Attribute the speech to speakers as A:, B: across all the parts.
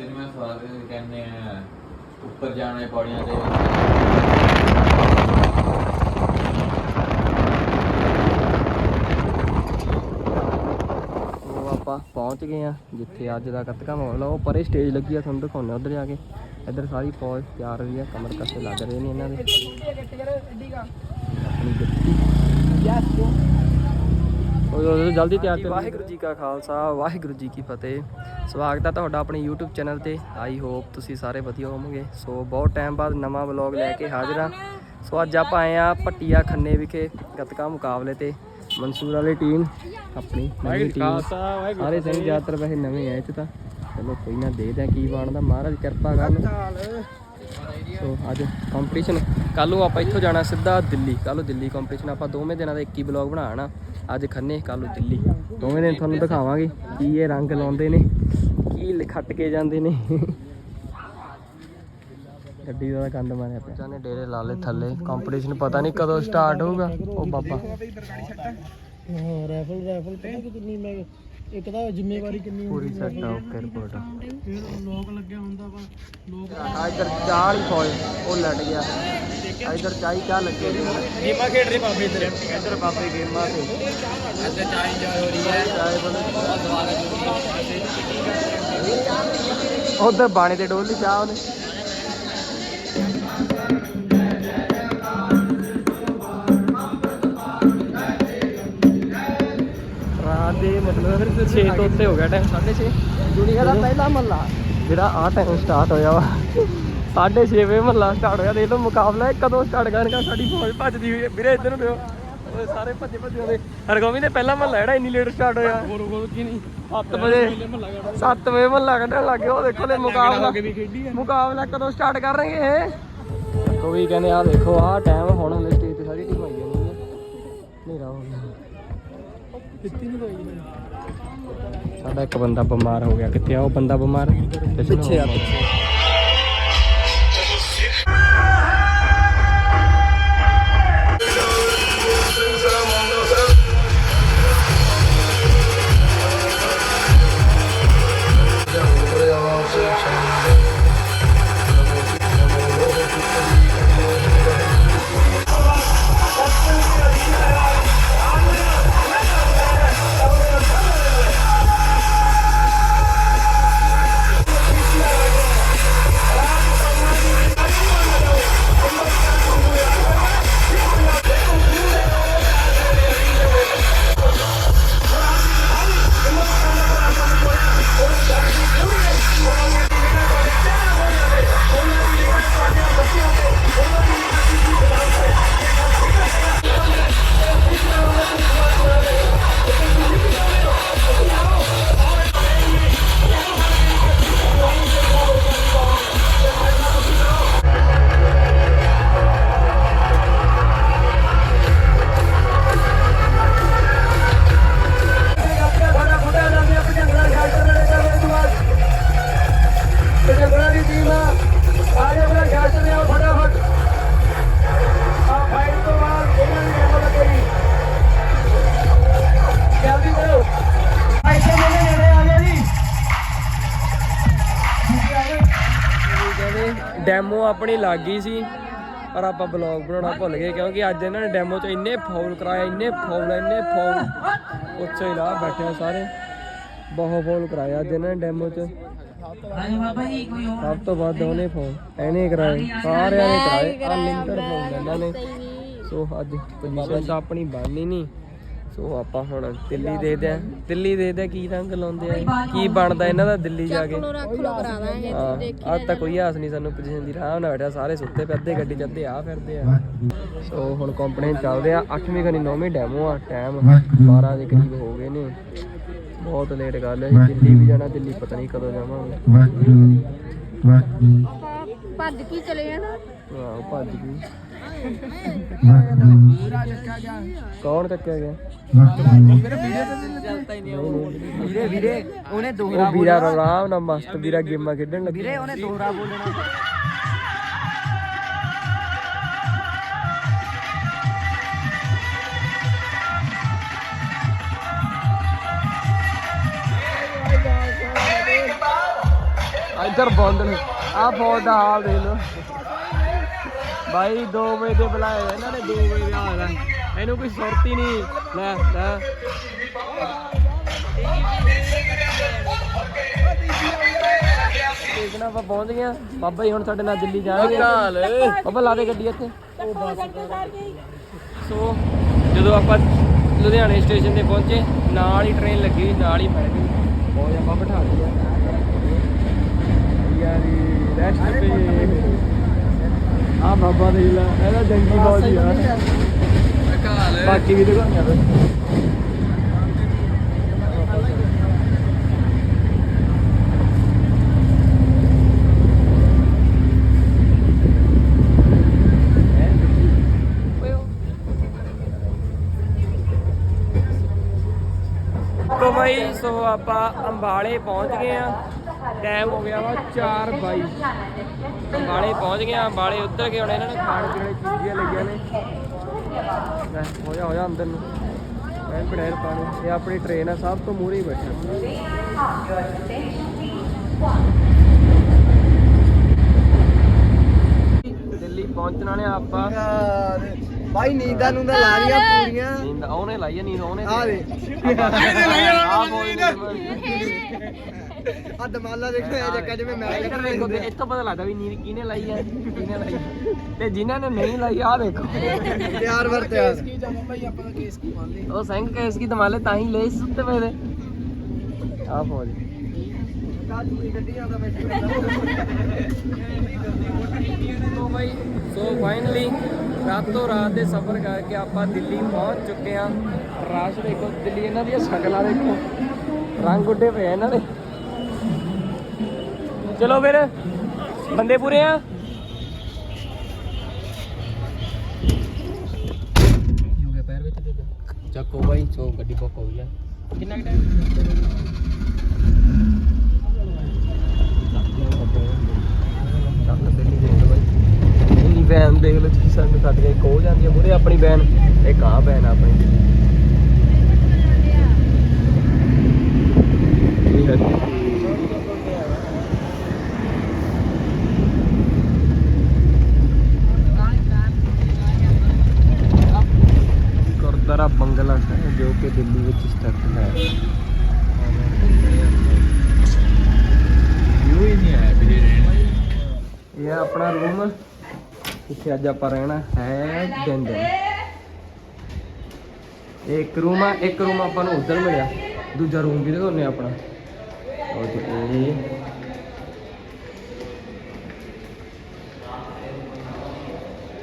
A: ਤੈਨੂੰ ਮੈਂ ਸਵਾਦ ਕਹਿੰਦੇ ਆ ਉੱਪਰ ਜਾਣੇ ਪੌੜੀਆਂ ਤੇ।
B: ਉਹ ਆਪਾਂ ਪਹੁੰਚ ਗਏ ਆ ਜਿੱਥੇ ਅੱਜ ਦਾ ਕੱਤਕਾ ਮਾਹੌਲ ਆ। ਉਹ ਪਰੇ ਸਟੇਜ ਲੱਗੀ ਆ ਤੁਹਾਨੂੰ ਦਿਖਾਉਂਦੇ ਉਧਰ ਜਾ ਕੇ। ਇੱਧਰ ਸਾਰੀ ਫੌਜ ਤਿਆਰ ਹੋਈ ਆ ਕਮਰ ਕੱਸੇ ਲੱਗ ਰਹੇ ਨੇ ਇਹਨਾਂ ਦੇ। ਆਪਣੀ ਗੱਡੀ। ਉਹ ਉਹ ਜਲਦੀ ਤਿਆਰ ਕਰ ਵਾਹਿਗੁਰੂ ਜੀ ਕਾ ਖਾਲਸਾ ਵਾਹਿਗੁਰੂ ਜੀ ਕੀ ਫਤਿਹ। ਸਵਾਗਤ ਹੈ ਤੁਹਾਡਾ ਆਪਣੇ YouTube ਚੈਨਲ ਤੇ। ਆਈ ਹੋਪ ਤੁਸੀਂ ਸਾਰੇ ਵਧੀਆ ਹੋਵੋਗੇ। ਸੋ ਬਹੁਤ ਟਾਈਮ ਬਾਅਦ ਨਵਾਂ ਵਲੌਗ ਲੈ ਕੇ ਹਾਜ਼ਰ ਹਾਂ ਸੋ ਅੱਜ ਆਪਾਂ ਆਏ ਆ ਪੱਟੀਆ ਖੰਨੇ ਵਿਖੇ ਗੱਤਕਾ ਮੁਕਾਬਲੇ ਤੇ। ਮਨਸੂਰ ਵਾਲੀ ਟੀਮ ਆਪਣੀ ਨਵੀਂ ਟੀਮ ਸਾਰੇ ਸਿੰਘ ਜ਼ਿਆਦਾਤਰ ਵੈਸੇ ਨਵੇਂ ਆਏ ਚ ਤਾਂ। ਚਲੋ ਕੋਈ ਨਾ ਦੇਖਦੇ ਆ ਕੀ ਬਣਦਾ। ਮਹਾਰਾਜ ਕਿਰਪਾ ਕਰਨ। ਸੋ ਅੱਜ ਕੰਪੀਟੀਸ਼ਨ ਕੱਲ ਨੂੰ ਆਪਾਂ ਇੱਥੋਂ ਜਾਣਾ ਸਿੱਧਾ ਦਿੱਲੀ। ਕੱਲ ਨੂੰ ਦਿੱਲੀ ਕੰਪੀਟੀਸ਼ਨ ਆਪਾਂ ਦੋਵੇਂ ਦਿਨਾਂ ਦਾ ਇੱਕ ਹੀ ਬਲੌਗ ਬਣਾਉਣਾ। ਅੱਜ ਖੰਨੇ ਕੱਲ ਨੂੰ ਦਿੱਲੀ ਦੋਵੇਂ ਦਿਨ ਤੁਹਾਨੂੰ ਦਿਖਾਵਾਂਗੇ ਕੀ ਇਹ ਰੰਗ ਲਾਉਂਦੇ ਨੇ ਕੀ ਲਿਖੱਟ ਕੇ ਜਾਂਦੇ ਨੇ। ਗੱਡੀ ਦਾ ਗੰਦ ਮਾਰਿਆ ਪਿਆ। ਜਾਨੇ ਡੇਰੇ ਲਾ ਲਏ ਥੱਲੇ। ਕੰਪੀਟੀਸ਼ਨ ਪਤਾ ਨਹੀਂ ਕਦੋਂ ਸਟਾਰਟ ਹੋਊਗਾ। ਉਹ ਬਾਬਾ।
C: ਹਾਂ ਰਾਈਫਲ ਰਾਈਫਲ ਪਤਾ ਕਿੰਨੀ ਮੈਂ ਇੱਕ ਤਾਂ ਜ਼ਿੰਮੇਵਾਰੀ ਕਿੰਨੀ
B: ਪੂਰੀ ਸੈਟ ਆ ਓਕੇ ਰਿਪੋਰਟ
C: ਫਿਰ ਲੋਕ ਲੱਗਿਆ ਹੁੰਦਾ ਵਾ ਲੋਕ
B: ਆ ਇੱਧਰ ਚਾਹ ਵਾਲੀ ਫੌਜ ਉਹ ਲੜ ਗਿਆ। ਆ ਇੱਧਰ ਚਾਹੀ ਚਾਹ ਲੱਗੇ। ਨੇ
C: ਗੇਮਾਂ ਖੇਡ ਰਹੇ ਬਾਬੇ ਇੱਧਰ।
B: ਇੱਧਰ ਬਾਬੇ ਗੇਮਾਂ ਤੇ।
A: ਇੱਥੇ ਚਾਈ ਜਾ ਹੋ ਰਹੀ ਹੈ।
B: ਚਾਹ ਉਧਰ ਬਾਣੇ ਤੇ ਡੋਲ ਲਈ ਚਾਹ ਉਹਨੇ ਰਾਤ ਦੇ ਮਤਲਬ ਫਿਰ 6 ਤੋਂ ਉੱਤੇ ਹੋ ਗਿਆ ਟਾਈਮ 6:30 ਦੁਨੀਆ ਦਾ ਪਹਿਲਾ ਮਹੱਲਾ। ਜਿਹੜਾ ਆ ਟਾਈਮ ਸਟਾਰਟ ਹੋਇਆ ਵਾ। 6:30 ਵਜੇ ਮਹੱਲਾ ਸਟਾਰਟ ਹੋਇਆ। ਦੇਖ ਲਓ ਮੁਕਾਬਲਾ ਕਦੋਂ ਸਟਾਰਟ ਕਰਨਗਾ ਸਾਡੀ ਫੌਜ ਭੱਜਦੀ ਹੋਈ ਹੈ। ਵੀਰੇ ਇੱਧਰ ਨੂੰ ਦਿਓ। ਓਏ ਸਾਰੇ ਭੱਜੇ ਭੱਜੇ ਆਉਂਦੇ ਹਰਗੋਵੀ ਨੇ ਪਹਿਲਾ ਮਹੱਲਾ ਜਿਹੜਾ ਇੰਨੀ ਲੇਟ ਸਟਾਰਟ ਹੋਇਆ।
C: ਗੋਲ ਗੋਲ ਕੀ ਨਹੀਂ
B: 7 ਵਜੇ 7 ਵਜੇ ਮਹੱਲਾ ਕੱਢਣ ਲੱਗੇ ਉਹ ਦੇਖੋ ਲੈ ਮੁਕਾਬਲਾ
C: ਵੀ
B: ਮੁਕਾਬਲਾ ਕਦੋਂ ਸਟਾਰਟ ਕਰਨਗੇ ਇਹ? ਕੋਈ ਵੀ ਕਹਿੰਦੇ ਆ ਦੇਖੋ ਆ ਟਾਈਮ ਹੁਣ ਹਲੇ ਸਟੇਜ ਤੇ ਸਾਰੀ ਟੀਮ ਆਈ ਜਾਂਦੀ ਹੈ। ਹਨੇਰਾ ਹੋ ਗਿਆ। ਸਾਡਾ ਇੱਕ ਬੰਦਾ ਬਿਮਾਰ ਹੋ ਗਿਆ ਕਿੱਥੇ ਆ? ਉਹ ਬੰਦਾ ਬਿਮਾਰ ਪਿੱਛੇ ਆ ਡੈਮੋ ਆਪਣੀ ਲੱਗ ਗਈ ਸੀ ਪਰ ਆਪਾਂ ਬਲੌਗ ਬਣਾਉਣਾ ਭੁੱਲ ਗਏ ਕਿਉਂਕਿ ਅੱਜ ਇਹਨਾਂ ਨੇ ਡੈਮੋ 'ਚ ਇੰਨੇ ਫਾਉਲ ਕਰਾਏ ਇੰਨੇ ਫਾਉਲ ਇੰਨੇ ਫਾਉਲ ਉੱਚੇ ਹੀ ਲਾ ਬੈਠੇ ਆ ਸਾਰੇ। ਬਹੁਤ ਫਾਉਲ ਕਰਾਏ ਅੱਜ ਇਹਨਾਂ ਨੇ ਡੈਮੋ 'ਚ। ਸਭ ਤੋਂ ਵੱਧ ਉਹਨੇ ਫਾਉਲ ਐਨੇ ਕਰਾਏ ਸਾਰਿਆਂ ਨੇ ਕਰਾਏ। ਅਨਲਿਮਟਡ ਫਾਉਲ ਇਹਨਾਂ ਨੇ। ਸੋ ਅੱਜ ਪੋਜੀਸ਼ਨ ਤਾਂ ਆਪਣੀ ਬਣਨੀ ਨਹੀਂ। ਸੋ ਆਪਾਂ ਹੁਣ ਦਿੱਲੀ ਦੇਖਦੇ ਆ। ਦਿੱਲੀ ਦੇਖਦੇ ਆ ਕੀ ਰੰਗ ਲਾਉਂਦੇ ਆ? ਕੀ ਬਣਦਾ ਇਹਨਾਂ ਦਾ ਦਿੱਲੀ ਜਾ ਕੇ?
D: ਰੱਖ ਲੋ ਕਰਾ ਦਾਂਗੇ
B: ਹਾਂ ਅੱਜ ਤਾਂ ਕੋਈ ਆਸ ਨਹੀਂ ਸਾਨੂੰ ਪੋਜੀਸ਼ਨ ਦੀ ਆਰਾਮ ਨਾਲ ਬੈਠਾ ਸਾਰੇ ਸੁੱਤੇ ਪਏ ਅੱਧੇ ਗੱਡੀ ਚ ਅੱਧੇ ਆ ਫਿਰਦੇ ਆ। ਸੋ ਹੁਣ ਕੰਪਨੀ ਚੱਲਦੇ ਆ। 8ਵੀਂ ਖਣੀ 9ਵੀਂ ਡੈਮੋ ਆ ਟਾਈਮ 12 ਦੇ ਕਰੀਬ ਹੋ ਗਏ ਨੇ। ਬਹੁਤ ਲੇਟ ਗੱਲ ਹੈ। ਦਿੱਲੀ ਵੀ ਜਾਣਾ ਦਿੱਲੀ ਪਤਾ ਨਹੀਂ ਕਦੋਂ ਜਾਵਾਂਗੇ।
D: ਭੱਜ ਕੀ ਚਲੇ ਜਾਣਾ।
B: ਆਹੋ ਭੱਜ ਗਈ ਕੌਣ ਚੱਕਿਆ ਗਿਆ?
C: ਵੀਰੇ ਵੀਰੇ ਉਹਨੇ ਦੋ
B: ਉਹ ਵੀਰਾ ਆਰਾਮ ਨਾਲ ਮਸਤ ਵੀਰਾ ਗੇਮਾਂ ਖੇਡਣ ਲੱਗੇ।
C: ਵੀਰੇ ਉਹਨੇ ਦੋਹਰਾ ਬੋਲਣਾ।
B: ਇੱਧਰ ਬੰਦਨ ਆ ਫੌਜ ਦਾ ਹਾਲ ਦੇਖ ਲਓ। ਬਾਈ 2 ਵਜੇ ਦੇ ਬੁਲਾਏ ਹੋਏ ਇਹਨਾਂ ਨੇ 2 ਵਜੇ ਦੇ ਹਾਲ ਹੈ ਇਹਨੂੰ ਕੋਈ ਸੁਰਤੀ ਨਹੀਂ। ਲੈ ਲੈ। ਦੇਖਣਾ ਆਪਾਂ ਪਹੁੰਚ ਗਏ ਆ। ਬਾਬਾ ਜੀ ਹੁਣ ਸਾਡੇ ਨਾਲ ਦਿੱਲੀ ਜਾਣਗੇ। ਬਾਬਾ ਲਾ ਦੇ ਗੱਡੀ ਇੱਥੇ। ਸੋ ਜਦੋਂ ਆਪਾਂ ਲੁਧਿਆਣੇ ਸਟੇਸ਼ਨ ਤੇ ਪਹੁੰਚੇ ਨਾਲ ਹੀ ਟ੍ਰੇਨ ਲੱਗੀ ਨਾਲ ਹੀ ਫੜ ਗਈ। ਬਹੁਤ ਆਪਾਂ ਬਿਠਾ ਲਿਆ ਯਾਰੀ ਰੈਸਟ ਤੇ ਆ ਬਾਬਾ ਦੇ ਲਾ ਇਹਦਾ ਜੰਗੀ ਬਹੁਤ ਹੀ ਆ ਬਾਕੀ ਵੀ ਦੇਖੋ ਤੋ ਭਾਈ ਸੋ ਆਪਾਂ ਅੰਬਾਲੇ ਪਹੁੰਚ ਗਏ ਆ ਟਾਈਮ ਹੋ ਗਿਆ ਵਾ 4:22 ਅੰਬਾਲੇ ਪਹੁੰਚ ਗਏ ਆ ਅੰਬਾਲੇ ਉੱਤਰ ਕੇ ਹੁਣ ਇਹਨਾਂ ਨੇ। ਖਾਣ ਪੀਣ ਦੀ ਚੀਜ਼ਾਂ ਲੱਗੀਆਂ ਨੇ। ਲੈ, ਹੋ ਜਾ ਹੋ ਜਾ ਅੰਦਰ ਨੂੰ। ਮੈਂ ਬੜੇਰ ਪਾਣੀ ਇਹ ਆਪਣੀ ਟ੍ਰੇਨ ਆ ਸਭ ਤੋਂ ਮੂਹਰੇ ਹੀ ਬੈਠਾ ਦਿੱਲੀ ਪਹੁੰਚਣ ਵਾਲੇ ਆ ਆਪਾਂ।
C: ਭਾਈ ਨੀਂਦਾਂ ਨੂੰ ਲਾ ਲੀਆਂ ਪੂਰੀਆਂ।
B: ਨੀਂਦ ਉਹਨੇ ਲਾਈ ਆ ਨੀਂਦ ਉਹਨੇ
C: ਆ ਦੇ।
B: ਆ ਬੋਲ
C: ਆ ਦਮਾਲਾ ਦੇਖੋ ਇਹ ਜੱਕਾ ਜਿਵੇਂ ਮੈਂ
B: ਇੱਧਰ ਦੇਖੋ ਤੇ ਇੱਥੋਂ ਪਤਾ ਲੱਗਦਾ ਵੀ ਨੀਂਦ ਕਿਹਨੇ ਲਾਈ ਹੈ ਕਿਹਨੇ ਲਾਈ ਹੈ। ਤੇ ਜਿਨ੍ਹਾਂ ਨੇ ਨਹੀਂ ਲਾਈ ਆ ਦੇਖੋ।
C: ਤਿਆਰ ਵਰ ਤਿਆਰ।
B: ਉਹ ਸਿੰਘ ਕੇਸ ਕੀ ਦਮਾਲੇ ਤਾਂ ਹੀ ਲੈ ਸੁੱਤੇ ਪਏ ਨੇ। ਆ ਫੌਜ ਸੋ ਭਾਈ ਸੋ ਫਾਈਨਲੀ ਰਾਤੋਂ ਰਾਤ ਦੇ ਸਫ਼ਰ ਕਰਕੇ ਆਪਾਂ ਦਿੱਲੀ ਪਹੁੰਚ ਚੁੱਕੇ ਹਾਂ। ਰਾਸ਼ ਦੇਖੋ, ਦਿੱਲੀ ਇਹਨਾਂ ਦੀਆਂ ਸ਼ਕਲਾਂ ਦੇਖੋ। ਰੰਗ ਉੱਡੇ ਪਏ ਆ ਇਹਨਾਂ ਦੇ। ਚਲੋ ਫਿਰ, ਬੰਦੇ ਪੂਰੇ ਆ? ਹੋ ਗਿਆ, ਪੈਰ ਵਿੱਚ ਦੇ ਚੱਕੋ ਬਾਈ ਸੋ ਗੱਡੀ ਬੁੱਕ ਹੋ ਗਈ ਆ। ਕਿੰਨਾ ਟਾਈਮ ਚੱਲ ਦਿੱਲੀ ਦੇਖ ਲਓ ਬਾਈ। ਇੰਨੀ ਵੈਨ ਦੇਖ ਲਓ ਜੀ ਸਾਨੂੰ ਕੱਟ ਕੇ ਕੋ ਜਾਂਦੀ ਆ ਮੂਰੇ ਆਪਣੀ ਵੈਨ ਇੱਕ ਆ ਵੈਨ ਆਪਣੀ। ਇਹ ਹੈ ਗੁਰਦੁਆਰਾ ਬੰਗਲਾ ਸਾਹਿਬ ਜੋ ਕਿ ਦਿੱਲੀ ਵਿੱਚ ਸਥਿਤ ਹੈ।
A: ਵਿਊ ਹੀ ਨਹੀਂ ਆਇਆ ਰਹਿਣ।
B: ਇਹ ਆਪਣਾ ਰੂਮ ਇੱਥੇ ਅੱਜ ਆਪਾਂ ਰਹਿਣਾ ਹੈ ਦਿਨ ਦਿਨ ਇਹ ਇੱਕ ਰੂਮ ਆ ਇੱਕ ਰੂਮ ਆਪਾਂ ਨੂੰ ਉਧਰ ਮਿਲਿਆ ਦੂਜਾ ਰੂਮ ਵੀ ਦਿਖਾਉਂਦੇ ਆ ਆਪਣਾ ਉਹ ਜੀ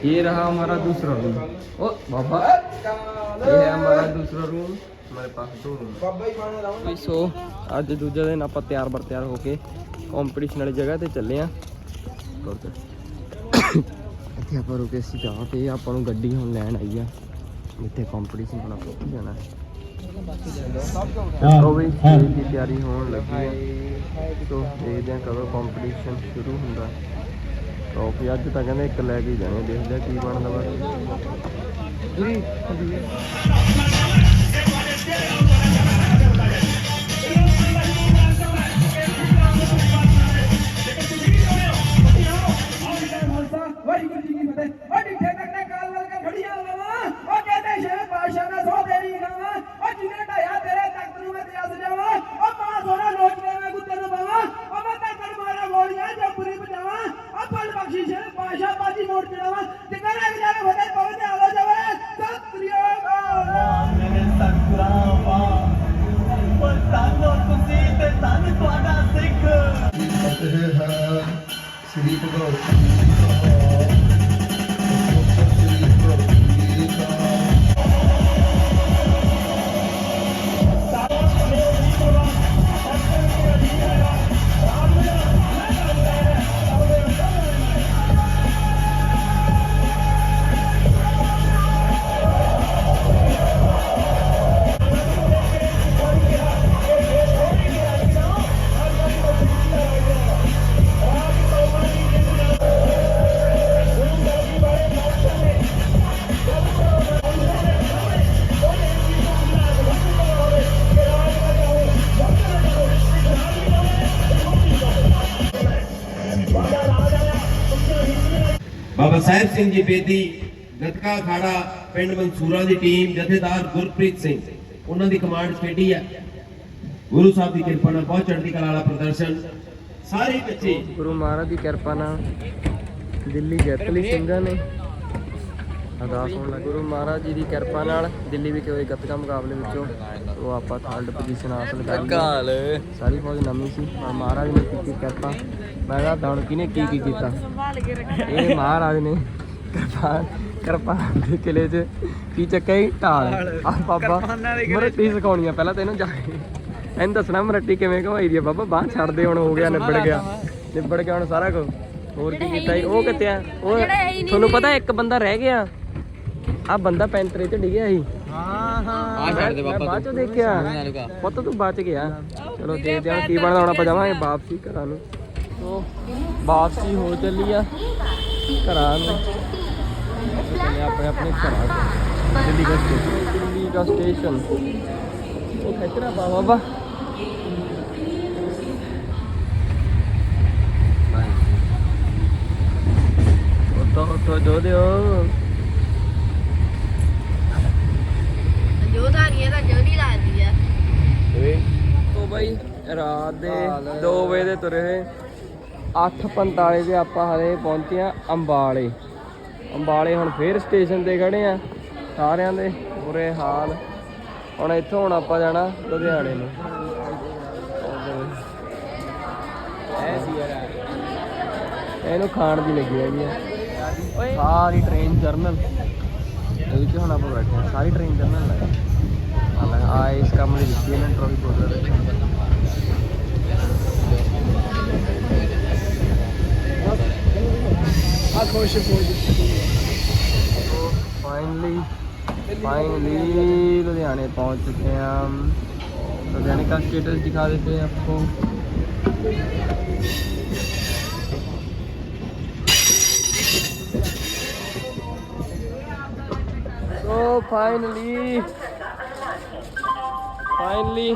B: ਇਹ ये रहा हमारा दूसरा रूम ओ बाबा ये है हमारा दूसरा रूम हमारे पास दो रूम
C: ਬਾਬਾ ਹੀ ਬਾਣੇ ਲਾਉਣ
B: ਸੋ ਅੱਜ ਦੂਜੇ ਦਿਨ ਆਪਾਂ ਤਿਆਰ ਬਰ ਤਿਆਰ ਹੋ ਕੇ ਕੰਪੀਟੀਸ਼ਨ ਵਾਲੀ ਜਗ੍ਹਾ ਤੇ ਚੱਲੇ ਆ ਇੱਥੇ ਆਪਾਂ ਰੁਕੇ ਸੀ ਜਗ੍ਹਾ ਤੇ ਆਪਾਂ ਨੂੰ ਗੱਡੀ ਹੁਣ ਲੈਣ ਆਈ ਆ। ਇੱਥੇ ਕੰਪੀਟੀਸ਼ਨ ਹੋਣਾ ਪਹੁੰਚ ਜਾਣਾ। ਉਹ ਵੀ ਸਟੇਜ ਦੀ ਤਿਆਰੀ ਹੋਣ ਲੱਗੀ ਆ। ਸੋ ਦੇਖਦੇ ਆ ਕਦੋਂ ਕੰਪੀਟੀਸ਼ਨ ਸ਼ੁਰੂ ਹੁੰਦਾ। ਟਰੋਫੀ ਅੱਜ ਤਾਂ ਕਹਿੰਦੇ ਇੱਕ ਲੈ ਕੇ ਹੀ ਜਾਣੇ ਦੇਖਦੇ ਆ ਕੀ ਬਣਦਾ ਬਸ ਜੀ
E: ਵਾਹਿਗੁਰੂ ਜੀ
F: ਸਾਹਿਬ ਸਿੰਘ ਜੀ ਬੇਦੀ, ਗਤਕਾ ਅਖਾੜਾ ਪਿੰਡ ਮਨਸੂਰਾ ਦੀ ਟੀਮ, ਜਥੇਦਾਰ ਗੁਰਪ੍ਰੀਤ ਸਿੰਘ। ਉਹਨਾਂ ਦੀ ਕਮਾਂਡ ਖੇਡੀ ਆ। ਗੁਰੂ ਸਾਹਿਬ ਦੀ ਕਿਰਪਾ ਨਾਲ ਬਹੁਤ ਚੜ੍ਹਦੀ ਕਲਾ ਵਾਲਾ ਪ੍ਰਦਰਸ਼ਨ। ਸਾਰੇ ਬੱਚੇ
B: ਗੁਰੂ ਮਹਾਰਾਜ ਦੀ ਕਿਰਪਾ ਨਾਲ ਦਿੱਲੀ ਜਿੱਤ ਲਈ ਸਿੰਘਾਂ ਨੇ ਅਰਦਾਸ ਹੋਣ ਲੱਗੀ। ਗੁਰੂ ਮਹਾਰਾਜ ਜੀ ਦੀ ਕਿਰਪਾ ਨਾਲ ਦਿੱਲੀ ਵਿੱਚ ਹੋਏ ਗੱਤਕਾ ਮੁਕਾਬਲੇ ਵਿੱਚੋਂ ਉਹ ਆਪਾਂ ਥਰਡ ਪੋਜੀਸ਼ਨ ਹਾਸਲ ਕਰ ਲਈ ਸਾਰੀ ਫੌਜ ਨਵੀਂ ਸੀ ਪਰ ਮਹਾਰਾਜ ਨੇ ਕੀਤੀ ਕਿਰਪਾ। ਮੈਂ ਕਿਹਾ ਦੌੜ ਕਿਨੇ ਕੀ ਕੀ ਕੀਤਾ ਇਹ ਮਹਾਰਾਜ ਨੇ ਕਿਰਪਾ ਕਿਰਪਾ ਦੇ ਕਿਲੇ 'ਚ ਕੀ ਚੱਕਿਆ ਹੀ ਢਾਲ। ਆ ਬਾਬਾ ਮਰੱਟੀ ਸਿਖਾਉਣੀ ਆ ਪਹਿਲਾਂ ਤੈਨੂੰ ਜਾ ਕੇ। ਇਹਨੂੰ ਦੱਸਣਾ ਮਰੱਟੀ ਕਿਵੇਂ ਘਵਾਈ ਦੀ ਆ ਬਾਬਾ ਬਾਹ ਛੱਡ ਦੇ ਹੁਣ ਹੋ ਗਿਆ ਨਿਬੜ ਗਿਆ। ਨਿਬੜ ਗਿਆ ਹੁਣ ਸਾਰਾ ਕੁਝ ਹੋਰ ਕੀ ਕੀਤਾ ਉਹ ਕਿੱਥੇ ਆ? ਉਹ ਤੁਹਾਨੂੰ ਪਤਾ ਇੱਕ ਬੰਦਾ ਰਹਿ ਗਿਆ। ਆ ਬੰਦਾ ਪੈਂਤਰੇ ਚ ਡਿੱਗਿਆ ਸੀ। ਹਾਂ ਹਾਂ। ਆ ਛੱਡ ਦੇ ਬਾਬਾ ਬਾਅਦ ਚ ਦੇਖਿਆ। ਪੁੱਤ ਤੂੰ ਬਚ ਗਿਆ। ਚਲੋ ਦੇਖਦੇ ਹਾਂ ਕੀ ਬਣਦਾ ਹੁਣ ਆਪਾਂ ਜਾਵਾਂਗੇ ਵਾਪਸੀ ਘਰਾਂ ਨੂੰ। ਸੋ ਵਾਪਸੀ ਹੋ ਚੱਲੀ ਆ ਘਰਾਂ ਨੂੰ। ਚੱਲੇ ਆਪਣੇ ਆਪਣੇ ਘਰਾਂ ਨੂੰ। ਦਿੱਲੀ ਦਾ ਸਟੇਸ਼ਨ ਦਿੱਲੀ ਦਾ ਸਟੇਸ਼ਨ ਉਹ ਖਤਰਾ ਪਾ ਬਾਬਾ। ਉੱਤੋਂ ਉੱਤੋਂ ਜੋ ਦਿਓ
D: ਜੋਧਾਰੀਏ ਦਾ ਜੋੜੀ ਲੱਗਦੀ ਆ
B: ਤੋ ਬਾਈ ਰਾਤ ਦੇ 2 ਵਜੇ ਦੇ ਤੁਰੇ ਹੋਏ। 8:45 ਤੇ ਆਪਾਂ ਹਲੇ ਪਹੁੰਚੇ ਆ ਅੰਬਾਲੇ। ਅੰਬਾਲੇ ਹੁਣ ਫੇਰ ਸਟੇਸ਼ਨ ਤੇ ਖੜੇ ਆ ਸਾਰਿਆਂ ਦੇ ਬੁਰੇ ਹਾਲ। ਹੁਣ ਇੱਥੋਂ ਹੁਣ ਆਪਾਂ ਜਾਣਾ ਲੁਧਿਆਣੇ ਨੂੰ। ਇਹਨੂੰ ਖਾਣ ਦੀ ਲੱਗੀ ਹੈਗੀ ਆ। ਸਾਰੀ ਟ੍ਰੇਨ ਜਰਨਲ ਇਹ ਵਿੱਚ ਹੁਣ ਆਪਾਂ ਬੈਠੇ ਆ ਸਾਰੀ ਟ੍ਰੇਨ ਜਰਨਲ ਆ ਆ ਇਸ ਕੰਮ ਲਈ ਦਿੱਤੀ ਇਹਨਾਂ ਟਰੋਫੀ ਬੋਲਰ
C: ਆ ਖੁਸ਼ ਫੌਜ
B: ਫਾਈਨਲੀ ਫਾਈਨਲੀ ਲੁਧਿਆਣੇ ਪਹੁੰਚ ਚੁੱਕੇ ਹਾਂ लुधियाने का स्टेटस दिखा देते हैं आपको तो फाइनली फाइनली